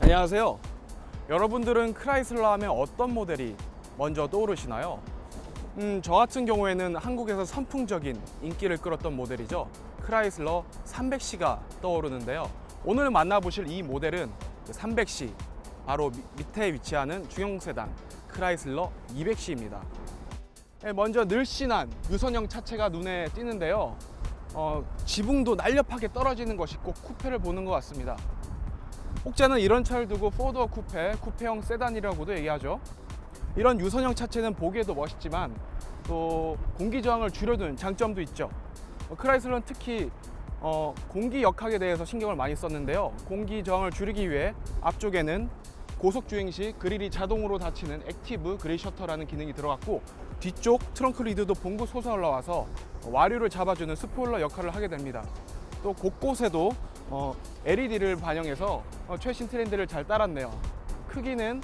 안녕하세요. 여러분들은 크라이슬러 하면 어떤 모델이 먼저 떠오르시나요? 음, 저 같은 경우에는 한국에서 선풍적인 인기를 끌었던 모델이죠. 크라이슬러 300C가 떠오르는데요. 오늘 만나보실 이 모델은 300C, 바로 미- 밑에 위치하는 중형 세단 크라이슬러 200C입니다. 네, 먼저 늘씬한 유선형 차체가 눈에 띄는데요. 어, 지붕도 날렵하게 떨어지는 것이 꼭 쿠페를 보는 것 같습니다. 혹자는 이런 차를 두고 포드어 쿠페, 쿠페형 세단이라고도 얘기하죠. 이런 유선형 차체는 보기에도 멋있지만 또 공기 저항을 줄여두는 장점도 있죠. 어, 크라이슬러는 특히 어, 공기 역학에 대해서 신경을 많이 썼는데요. 공기 저항을 줄이기 위해 앞쪽에는 고속 주행 시 그릴이 자동으로 닫히는 액티브 그릴 셔터라는 기능이 들어갔고 뒤쪽 트렁크 리드도 봉구 솟아 올라와서 와류를 잡아주는 스포일러 역할을 하게 됩니다. 또 곳곳에도 어, LED를 반영해서 어, 최신 트렌드를 잘 따랐네요. 크기는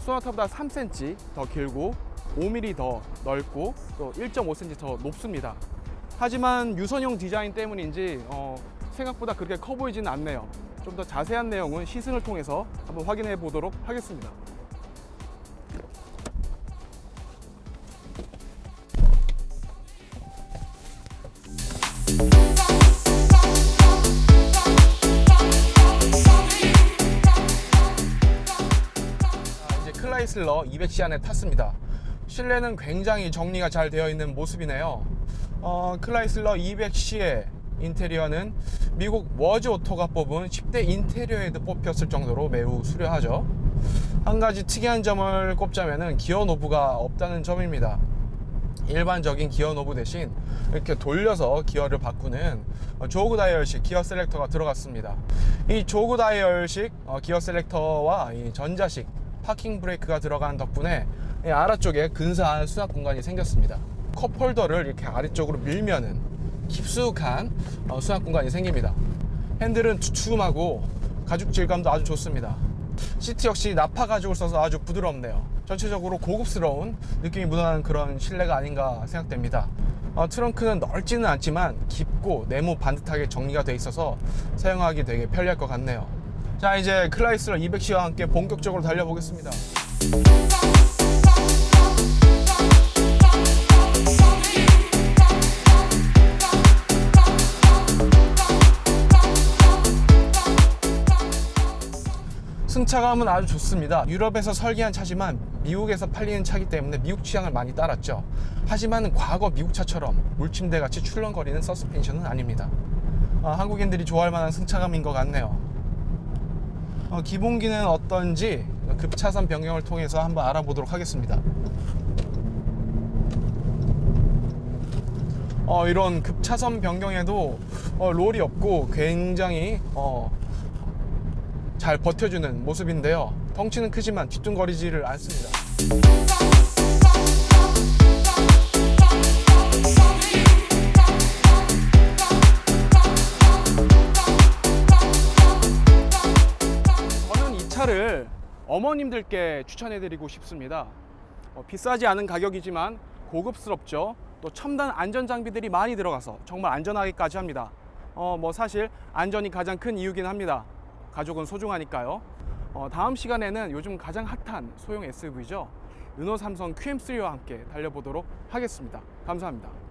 소나타보다 3cm 더 길고 5mm 더 넓고 또 1.5cm 더 높습니다. 하지만 유선형 디자인 때문인지 어, 생각보다 그렇게 커 보이지는 않네요. 좀 더 자세한 내용은 시승을 통해서 한번 확인해 보도록 하겠습니다. 자, 이제 클라이슬러 200C 안에 탔습니다. 실내는 굉장히 정리가 잘 되어 있는 모습이네요. 어, 클라이슬러 200C의 인테리어는 미국 워즈 오토가 뽑은 10대 인테리어에도 뽑혔을 정도로 매우 수려하죠. 한 가지 특이한 점을 꼽자면은 기어 노브가 없다는 점입니다. 일반적인 기어 노브 대신 이렇게 돌려서 기어를 바꾸는 어, 조그 다이얼식 기어 셀렉터가 들어갔습니다. 이 조그 다이얼식 어, 기어 셀렉터와 이 전자식 파킹 브레이크가 들어간 덕분에 이 아래쪽에 근사한 수납 공간이 생겼습니다. 컵홀더를 이렇게 아래쪽으로 밀면은 깊숙한 어, 수납 공간이 생깁니다. 핸들은 두툼하고 가죽 질감도 아주 좋습니다. 시트 역시 나파 가죽을 써서 아주 부드럽네요. 전체적으로 고급스러운 느낌이 묻어나는 그런 실내가 아닌가 생각됩니다. 어, 트렁크는 넓지는 않지만 깊고 네모 반듯하게 정리가 돼 있어서 사용하기 되게 편리할 것 같네요. 자 이제 클라이슬러 200C와 함께 본격적으로 달려보겠습니다. 승차감은 아주 좋습니다. 유럽에서 설계한 차지만 미국에서 팔리는 차기 때문에 미국 취향을 많이 따랐죠. 하지만 과거 미국 차처럼 물침대 같이 출렁거리는 서스펜션은 아닙니다. 아, 한국인들이 좋아할 만한 승차감인 것 같네요. 어, 기본기는 어떤지 급차선 변경을 통해서 한번 알아보도록 하겠습니다. 어, 이런 급차선 변경에도 어, 롤이 없고 굉장히 어, 잘 버텨주는 모습인데요. 덩치는 크지만 뒤뚱거리지를 않습니다. 차를 어머님들께 추천해드리고 싶습니다. 어, 비싸지 않은 가격이지만 고급스럽죠. 또 첨단 안전 장비들이 많이 들어가서 정말 안전하게까지 합니다. 어, 뭐 사실 안전이 가장 큰 이유긴 합니다. 가족은 소중하니까요. 어, 다음 시간에는 요즘 가장 핫한 소형 SUV죠. 르노 삼성 QM3와 함께 달려보도록 하겠습니다. 감사합니다.